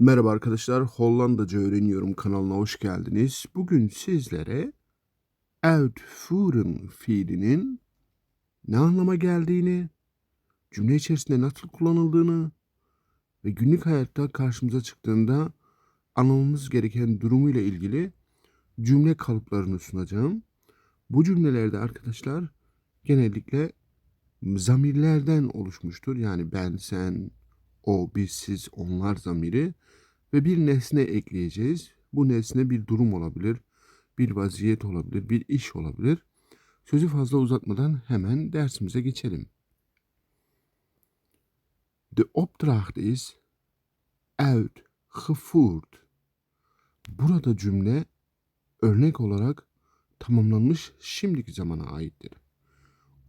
Merhaba arkadaşlar, Hollandaca öğreniyorum kanalına hoş geldiniz. Bugün sizlere uitvoeren fiilinin ne anlama geldiğini, cümle içerisinde nasıl kullanıldığını ve günlük hayatta karşımıza çıktığında anlamamız gereken durumuyla ilgili cümle kalıplarını sunacağım. Bu cümlelerde arkadaşlar genellikle zamirlerden oluşmuştur. Yani ben, sen, o, biz, siz, onlar zamiri ve bir nesne ekleyeceğiz. Bu nesne bir durum olabilir, bir vaziyet olabilir, bir iş olabilir. Sözü fazla uzatmadan hemen dersimize geçelim. De opdracht is uitgevoerd. Burada cümle örnek olarak tamamlanmış şimdiki zamana aittir.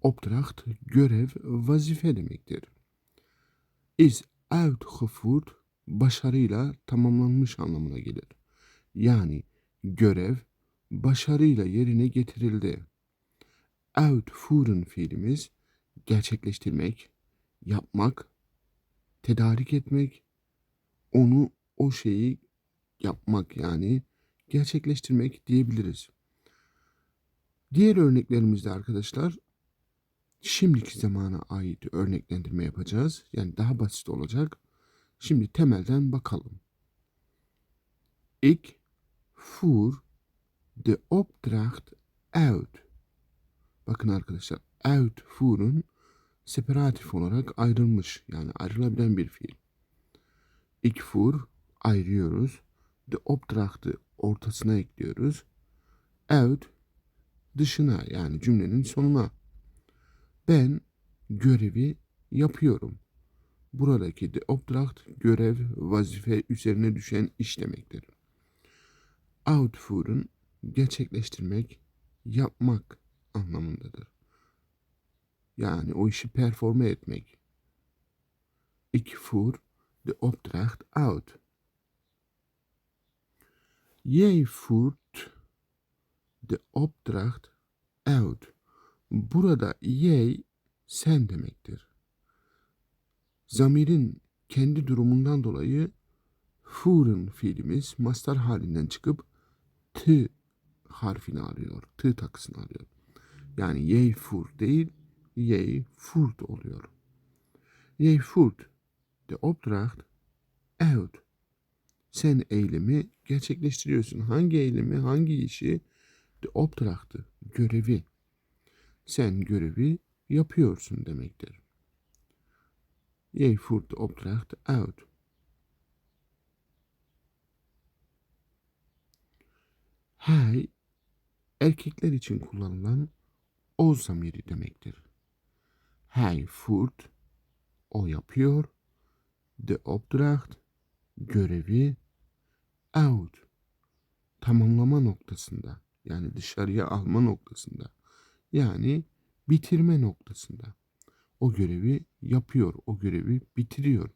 Opdracht görev, vazife demektir. Is uitgevoerd başarıyla tamamlanmış anlamına gelir. Yani görev başarıyla yerine getirildi. Uitvoeren fiilimiz gerçekleştirmek, yapmak, tedarik etmek, onu o şeyi yapmak yani gerçekleştirmek diyebiliriz. Diğer örneklerimizde arkadaşlar şimdiki zamana ait örneklendirme yapacağız. Yani daha basit olacak. Şimdi temelden bakalım. Ik voer de opdracht uit. Bakın arkadaşlar uitvoeren separatif olarak ayrılmış yani ayrılabilen bir fiil. Ik voer ayırıyoruz. De opdracht'ı ortasına ekliyoruz. Uit dışına yani cümlenin sonuna. Ben görevi yapıyorum. Buradaki de opdracht görev, vazife üzerine düşen iş demektir. Outvoeren gerçekleştirmek, yapmak anlamındadır. Yani o işi performe etmek. Ik voer de opdracht out. Jij voert de opdracht out. Burada jij sen demektir. Zamirin kendi durumundan dolayı furen fiilimiz mastar halinden çıkıp t harfini alıyor. T takısını alıyor. Yani yey fur değil, yey furt oluyor. Yey furt de opdracht out. Sen eylemi gerçekleştiriyorsun. Hangi eylemi, hangi işi? De opdracht'ı, görevi. Sen görevi yapıyorsun demektir. Jij voert de opdracht uit. Hij erkekler için kullanılan o zamiri demektir. Hij voert o yapıyor. De opdracht görevi out tamamlama noktasında yani dışarıya alma noktasında yani bitirme noktasında o görevi yapıyor, o görevi bitiriyor,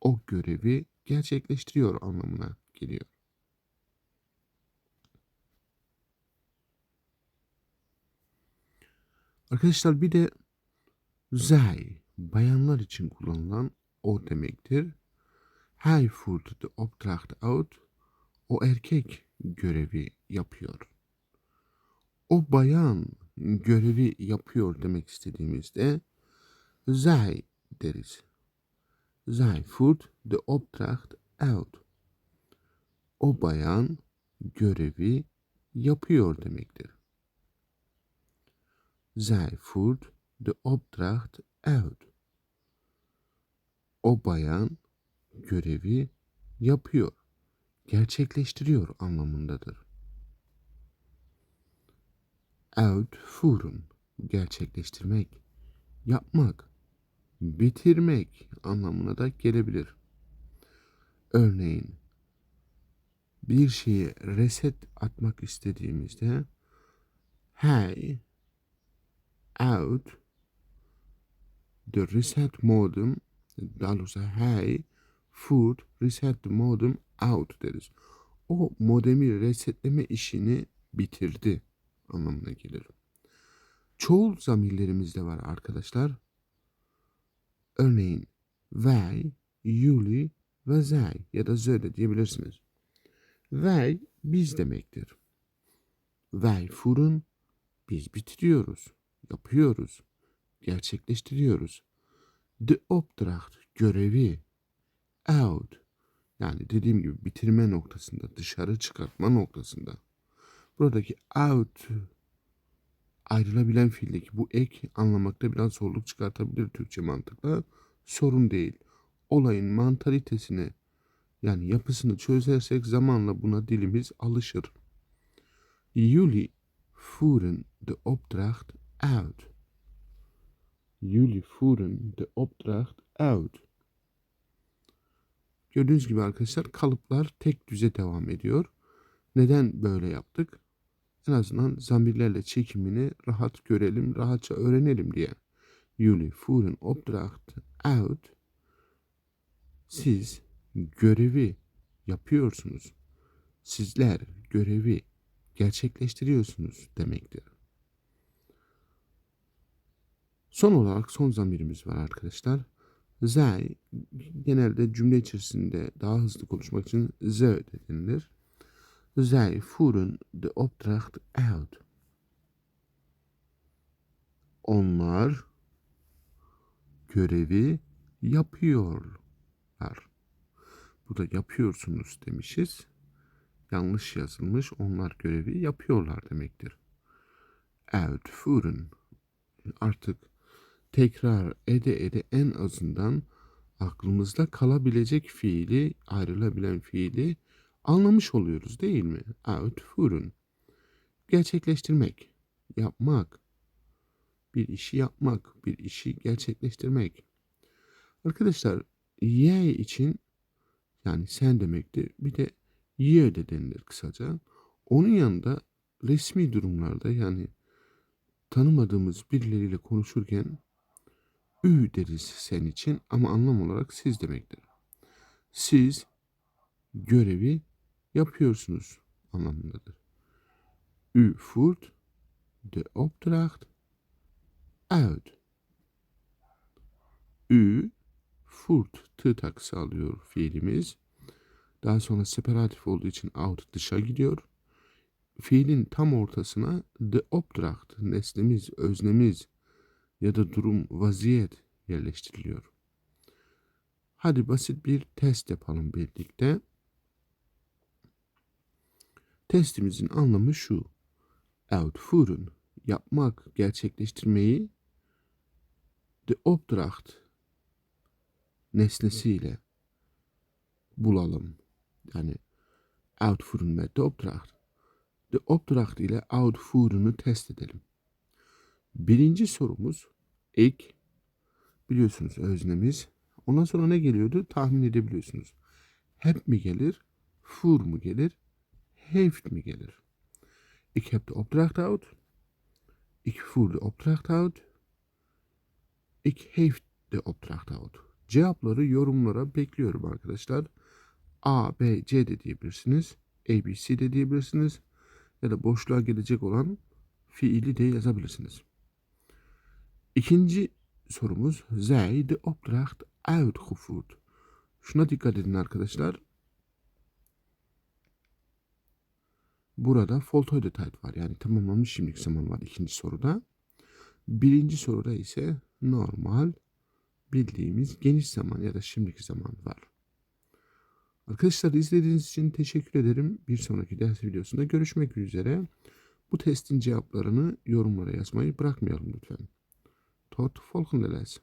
o görevi gerçekleştiriyor anlamına geliyor. Arkadaşlar bir de zij bayanlar için kullanılan o demektir. Hij voert de opdracht out. O erkek görevi yapıyor. O bayan görevi yapıyor demek istediğimizde zij deriz. Zij voert de opdracht uit. O bayan görevi yapıyor demektir. Zij voert de opdracht uit. O bayan görevi yapıyor, gerçekleştiriyor anlamındadır. Uitvoeren, gerçekleştirmek, yapmak, bitirmek anlamına da gelebilir. Örneğin bir şeyi reset atmak istediğimizde hij out the reset modem daha hij voert reset modem out deriz. O modemi resetleme işini bitirdi anlamına gelir. Çoğul zamirlerimiz de var arkadaşlar. Örneğin wij, jullie, ve zij ya da de diyebilirsiniz. Wij biz demektir. Wij voeren biz bitiriyoruz, yapıyoruz, gerçekleştiriyoruz. De opdracht görevi out yani dediğim gibi bitirme noktasında, dışarı çıkartma noktasında. Buradaki out ayrılabilen fiildeki bu ek anlamakta biraz zorluk çıkartabilir Türkçe mantıkla. Sorun değil. Olayın mantalitesini yani yapısını çözersek zamanla buna dilimiz alışır. Jullie voeren de opdracht uit. Jullie voeren de opdracht uit. Gördüğünüz gibi arkadaşlar kalıplar tek düze devam ediyor. Neden böyle yaptık? En azından zamirlerle çekimini rahat görelim, rahatça öğrenelim diye. Jullie voeren opdracht uit. Siz görevi yapıyorsunuz. Sizler görevi gerçekleştiriyorsunuz demektir. Son olarak son zamirimiz var arkadaşlar. Zij genelde cümle içerisinde daha hızlı konuşmak için de denilir. Zij voeren de opdracht uit. Onlar görevi yapıyorlar. Burada yapıyorsunuz demişiz. Yanlış yazılmış. Onlar görevi yapıyorlar demektir. Uitvoeren. Artık tekrar ede ede en azından aklımızda kalabilecek fiili, ayrılabilen fiili anlamış oluyoruz değil mi? Uitvoeren. Gerçekleştirmek, yapmak, bir işi yapmak, bir işi gerçekleştirmek. Arkadaşlar ye için yani sen demektir. Bir de ye de denilir kısaca. Onun yanında resmi durumlarda yani tanımadığımız birileriyle konuşurken ü deriz sen için ama anlam olarak siz demektir. Siz görevi yapıyorsunuz anlamındadır. U voert de opdracht uit. U voert tı takısı alıyor fiilimiz. Daha sonra separatif olduğu için out dışa gidiyor. Fiilin tam ortasına de opdracht nesnemiz, öznemiz ya da durum, vaziyet yerleştiriliyor. Hadi basit bir test yapalım birlikte. Testimizin anlamı şu. Uitvoeren, yapmak, gerçekleştirmeyi de opdracht nesnesiyle bulalım. Yani uitvoeren met de opdracht. De opdracht ile uitvoeren'ı test edelim. Birinci sorumuz ek. Biliyorsunuz öznemiz. Ondan sonra ne geliyordu? Tahmin edebiliyorsunuz. Hep mi gelir? Voer mu gelir? Heeft mi gelir? Ik heb de opdracht uit. Ik voer de opdracht uit. Ik heeft de opdracht uit. Cevapları yorumlara bekliyorum arkadaşlar. A, B, C de diyebilirsiniz. A, B, C de diyebilirsiniz. Ya da boşluğa gelecek olan fiili de yazabilirsiniz. İkinci sorumuz. Zij de opdracht uitgevoerd. Şuna dikkat edin arkadaşlar. Burada voltooide tijd var. Yani tamamlanmış şimdilik zaman var ikinci soruda. Birinci soruda ise normal bildiğimiz geniş zaman ya da şimdiki zaman var. Arkadaşlar izlediğiniz için teşekkür ederim. Bir sonraki ders videosunda görüşmek üzere. Bu testin cevaplarını yorumlara yazmayı bırakmayalım lütfen. Tot volgende les.